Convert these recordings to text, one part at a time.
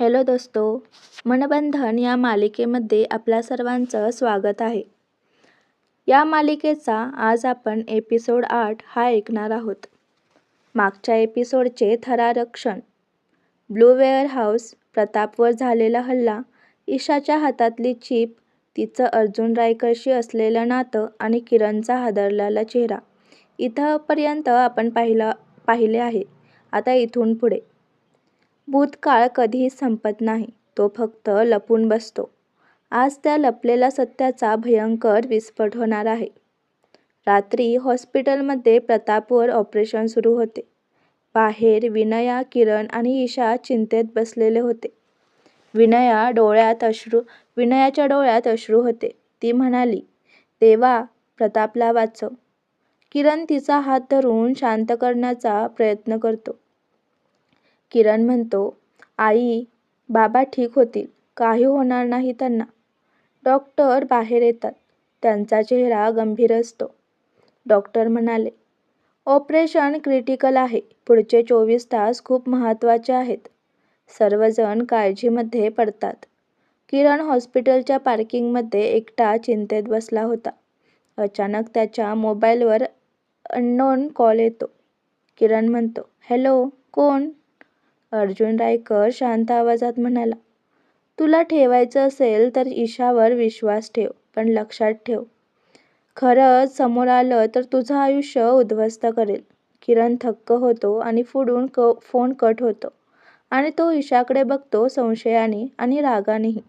Hello दोस्तो मनबंधन या मालिकेमध्ये आपल्या सर्वांचं स्वागत आहे. या मालिकेचा आज आपण एपिसोड आठ हा ऐकणार आहोत. मागच्या एपिसोडचे थरारक्षण ब्लू वेअर हाऊस प्रतापवर झालेला हल्ला ईशाच्या हातातली चीप तिचं अर्जुन रायकरशी असलेलं नातं आणि किरणचा हादरलेला चेहरा इथंपर्यंत आपण पाहिलं पाहिले आहे. आता इथून पुढे. भूतकाळ कधीच संपत नाही. तो फक्त लपून बसतो. आज त्या लपलेल्या सत्याचा भयंकर विस्फोट होणार आहे. रात्री हॉस्पिटलमध्ये प्रतापवर ऑपरेशन सुरू होते. बाहेर विनया किरण आणि ईशा चिंतेत बसलेले होते. विनया डोळ्यात अश्रू विनयाच्या डोळ्यात अश्रू होते. ती म्हणाली देवा प्रतापला वाचव. किरण तिचा हात धरून शांत करण्याचा प्रयत्न करतो. किरण म्हणतो आई बाबा ठीक होतील. काही होणार नाही त्यांना. डॉक्टर बाहेर येतात. त्यांचा चेहरा गंभीर असतो. डॉक्टर म्हणाले ऑपरेशन क्रिटिकल आहे. पुढचे चोवीस तास खूप महत्त्वाचे आहेत. सर्वजण काळजीमध्ये पडतात. किरण हॉस्पिटलच्या पार्किंगमध्ये एकटा चिंतेत बसला होता. अचानक त्याच्या मोबाईलवर अननोन कॉल येतो. किरण म्हणतो हॅलो कोण? अर्जुन रायकर शांत आवाजात म्हणाला तुला ठेवायचं असेल तर ईशावर विश्वास ठेव पण लक्षात ठेव. खरंच समोर आलं तर तुझं आयुष्य उद्ध्वस्त करेल. किरण थक्क होतो आणि फुडून क फोन कट होतो आणि तो ईशाकडे बघतो संशयाने आणि रागानेही.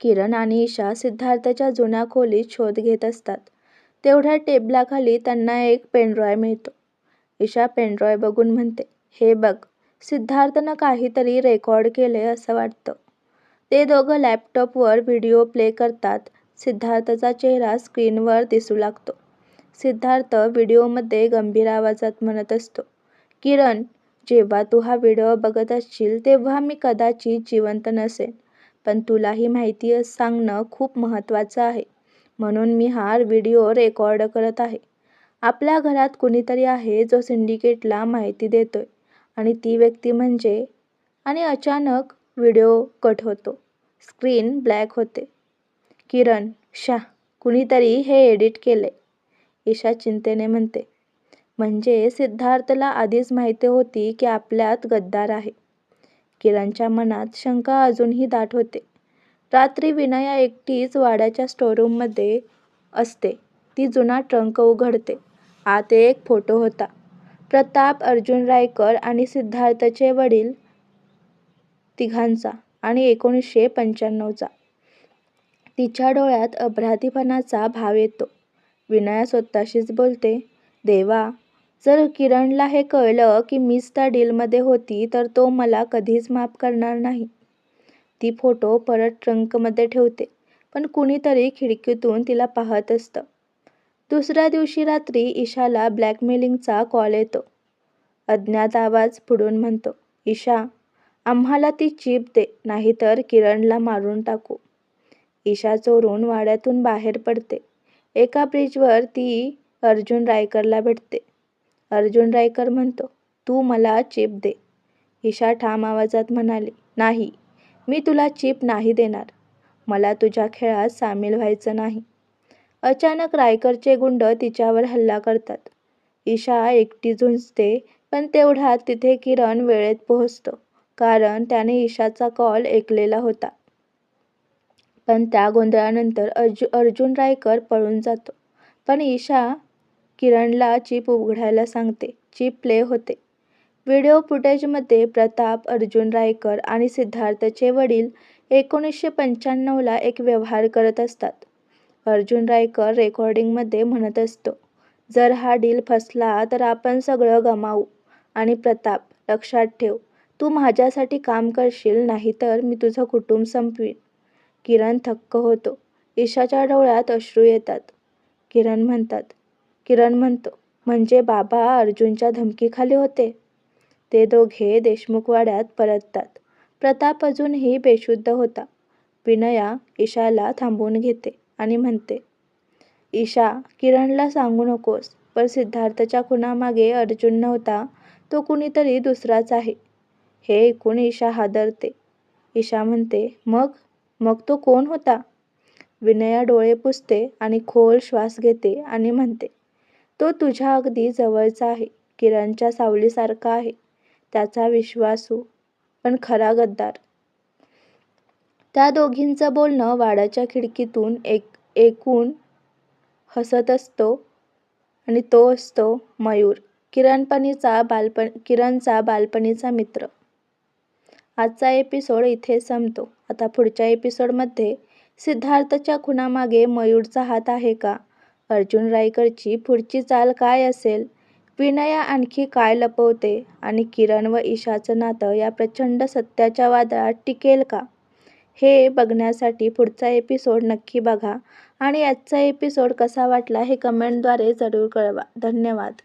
किरण आणि ईशा सिद्धार्थच्या जुन्या खोलीत शोध घेत असतात. तेवढ्या टेबलाखाली त्यांना एक पेनड्रॉय मिळतो. ईशा पेनड्रॉय बघून म्हणते हे बघ सिद्धार्थनं काहीतरी रेकॉर्ड केले असं वाटतं. ते दोघं लॅपटॉपवर व्हिडिओ प्ले करतात. सिद्धार्थचा चेहरा स्क्रीनवर दिसू लागतो. सिद्धार्थ व्हिडिओमध्ये गंभीर आवाजात म्हणत असतो किरण जेव्हा तू हा व्हिडिओ बघत असशील तेव्हा मी कदाचित जिवंत नसेन पण तुला ही माहिती सांगणं खूप महत्त्वाचं आहे. म्हणून मी हा व्हिडिओ रेकॉर्ड करत आहे. आपल्या घरात कुणीतरी आहे जो सिंडिकेटला माहिती देतोय. आणि ती व्यक्ती म्हणजे आणि अचानक व्हिडिओ कट होतो. स्क्रीन ब्लॅक होते. किरण शा कुणीतरी हे एडिट केले ईशा चिंतेने म्हणते. म्हणजे सिद्धार्थला आधीच माहिती होती की आपल्यात गद्दार आहे. किरणच्या मनात शंका अजूनही दाट होते. रात्री विनया एकटीच वाड्याच्या स्टोरूममध्ये असते. ती जुना ट्रंक उघडते. आत एक फोटो होता. प्रताप अर्जुन रायकर आणि सिद्धार्थचे वडील तिघांचा आणि एकोणीसशे पंच्याण्णवचा. तिच्या डोळ्यात अपराधीपणाचा भाव येतो. विनया स्वतःशीच बोलते देवा जर किरणला हे कळलं की मीच त्या डीलमध्ये होती तर तो मला कधीच माफ करणार नाही. ती फोटो परत ट्रंकमध्ये ठेवते पण कुणीतरी खिडकीतून तिला पाहत असतं. दुसऱ्या दिवशी रात्री ईशाला ब्लॅकमेलिंगचा कॉल येतो. अज्ञात आवाज पुढून म्हणतो ईशा आम्हाला ती चीप दे नाहीतर किरणला मारून टाकू. ईशा चोरून वाड्यातून बाहेर पडते. एका ब्रिजवर ती अर्जुन रायकरला भेटते. अर्जुन रायकर म्हणतो तू मला चिप दे. ईशा ठाम आवाजात म्हणाली नाही मी तुला चिप नाही देणार. मला तुझ्या खेळात सामील व्हायचं नाही. अचानक रायकरचे गुंड तिच्यावर हल्ला करतात. ईशा एकटी झुंजते पण तेवढ्यात तिथे किरण वेळेत पोहोचतो कारण त्याने ईशाचा कॉल ऐकलेला होता. पण त्या गोंधळानंतर अर्जु अर्जुन रायकर पळून जातो. पण ईशा किरणला चिप उघडायला सांगते. चिप प्ले होते. व्हिडिओ फुटेजमध्ये प्रताप अर्जुन रायकर आणि सिद्धार्थचे वडील एकोणीसशे पंच्याण्णवला एक व्यवहार करत असतात. अर्जुन रायकर रेकॉर्डिंगमध्ये म्हणत असतो जर हा डील फसला तर आपण सगळं गमावू. आणि प्रताप लक्षात ठेव तू माझ्यासाठी काम करशील नाहीतर मी तुझं कुटुंब संपवीन. किरण थक्क होतो. ईशाच्या डोळ्यात अश्रू येतात. किरण म्हणतात किरण म्हणतो म्हणजे बाबा अर्जुनच्या धमकीखाली होते. ते दोघे देशमुखवाड्यात परततात. प्रताप अजूनही बेशुद्ध होता. विनया ईशाला थांबवून घेते. आणि म्हणते ईशा किरणला सांगू नकोस पण सिद्धार्थच्या खुनामागे अर्जुन नव्हता तो कुणीतरी दुसराच आहे हे ऐकून ईशा हादरते. ईशा म्हणते, मग? मग तो कोण होता? विनया डोळे पुसते आणि खोल श्वास घेते आणि म्हणते, तो तुझ्या अगदी जवळचा आहे. किरणच्या सावलीसारखा आहे. त्याचा विश्वासू पण खरा गद्दार. त्या दोघींचं बोलणं वाड्याच्या खिडकीतून एक ऐकून हसत असतो आणि तो असतो मयूर, किरणपणीचा बालपण किरणचा बालपणीचा मित्र. आजचा एपिसोड इथे संपतो. आता पुढच्या एपिसोडमध्ये सिद्धार्थच्या खुनामागे मयूरचा हात आहे का? अर्जुन रायकरची पुढची चाल काय असेल? विनया आणखी काय लपवते आणि किरण व ईशाचं नातं या प्रचंड सत्याच्या वादळात टिकेल का? हे बघण्यासाठी पुढचा एपिसोड नक्की बघा आणि आजचा एपिसोड कसा वाटला हे कमेंटद्वारे जरूर कळवा. धन्यवाद.